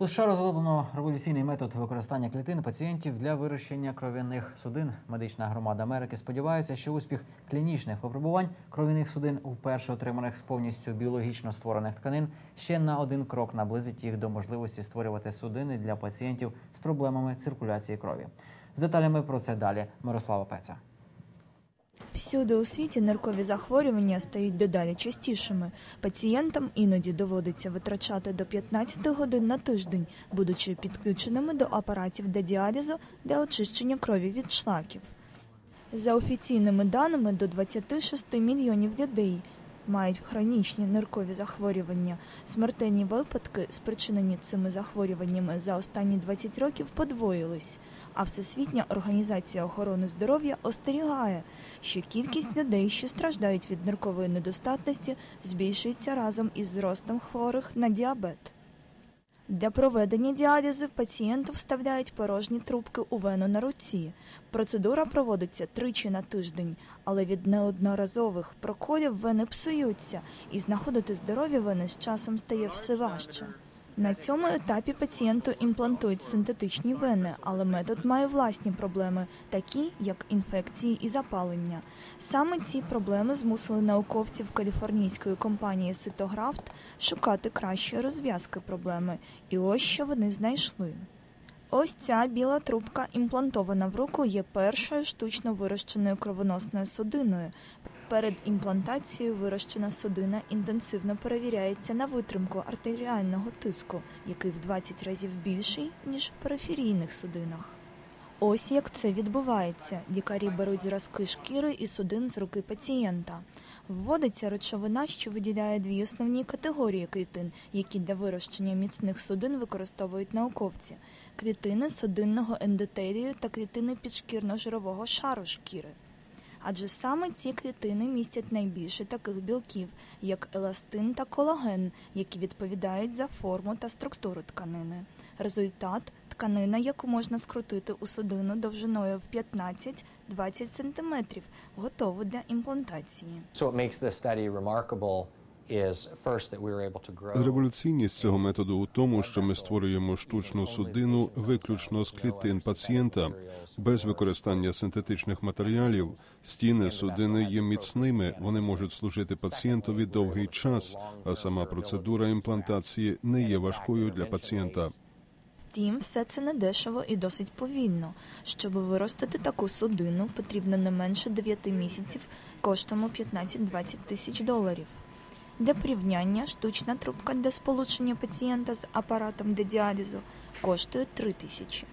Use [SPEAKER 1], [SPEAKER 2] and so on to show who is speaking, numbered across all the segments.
[SPEAKER 1] У США розроблено революційний метод використання клітин пацієнтів для вирощення кров'яних судин. Медична громада Америки сподівається, що успіх клінічних випробувань кров'яних судин, вперше отриманих з повністю біологічно створених тканин, ще на один крок наблизить їх до можливості створювати судини для пацієнтів з проблемами циркуляції крові. З деталями про це далі Мирослава Пеця.
[SPEAKER 2] Всюди у світі ниркові захворювання стають дедалі частішими. Пацієнтам іноді доводиться витрачати до 15 годин на тиждень, будучи підключеними до апаратів для діалізу для очищення крові від шлаків. За офіційними даними, до 26 мільйонів людей мають хронічні ниркові захворювання. Смертельні випадки, спричинені цими захворюваннями за останні 20 років, подвоїлись. А Всесвітня організація охорони здоров'я остерігає, що кількість людей, що страждають від ниркової недостатності, збільшується разом із зростом хворих на діабет. Для проведення діалізу пацієнту вставляють порожні трубки у вену на руці. Процедура проводиться тричі на тиждень, але від неодноразових проколів вени псуються, і знаходити здорові вени з часом стає все важче. На цьому етапі пацієнту імплантують синтетичні вени, але метод має власні проблеми, такі як інфекції і запалення. Саме ці проблеми змусили науковців каліфорнійської компанії Ситографт шукати кращі розв'язки проблеми, і ось що вони знайшли. Ось ця біла трубка, імплантована в руку, є першою штучно вирощеною кровоносною судиною. Перед імплантацією вирощена судина інтенсивно перевіряється на витримку артеріального тиску, який в 20 разів більший, ніж в периферійних судинах. Ось як це відбувається. Лікарі беруть зразки шкіри і судин з руки пацієнта. Вводиться речовина, що виділяє дві основні категорії клітин, які для вирощення міцних судин використовують науковці: клітини судинного ендотелію та клітини підшкірно-жирового шару шкіри. Адже саме ці клітини містять найбільше таких білків, як еластин та колаген, які відповідають за форму та структуру тканини. Результат тканина, яку можна скрутити у судину довжиною в 15-20 см, готову для імплантації.
[SPEAKER 3] So what makes this study remarkable
[SPEAKER 4] Революційність цього методу у тому, що ми створюємо штучну судину виключно з клітин пацієнта без використання синтетичних матеріалів. Стіни судини є міцними, вони можуть служити пацієнтові довгий час, а сама процедура імплантації не є важкою для пацієнта.
[SPEAKER 2] Втім, все це недешево і досить повільно. Щоб виростити таку судину, потрібно не менше 9 місяців коштом у 15-20 тисяч доларів. Для порівняння штучна трубка для сполучення пацієнта з апаратом для діалізу коштує 3 тисячі.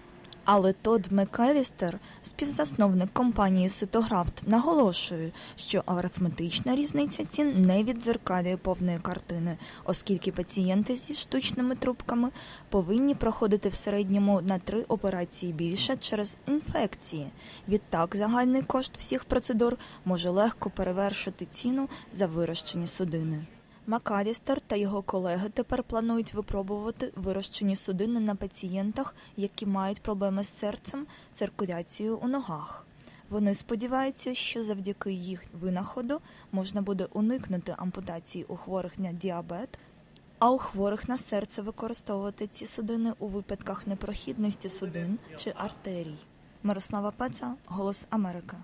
[SPEAKER 2] Але Тодд Мекалістер, співзасновник компанії Ситографт, наголошує, що арифметична різниця цін не віддзеркалює повної картини, оскільки пацієнти зі штучними трубками повинні проходити в середньому на три операції більше через інфекції. Відтак, загальний кошт всіх процедур може легко перевершити ціну за вирощені судини. Макалістер та його колеги тепер планують випробувати вирощені судини на пацієнтах, які мають проблеми з серцем, циркуляцією у ногах. Вони сподіваються, що завдяки їх винаходу можна буде уникнути ампутації у хворих на діабет, а у хворих на серце використовувати ці судини у випадках непрохідності судин чи артерій. Мирослава Пеца, Голос Америки.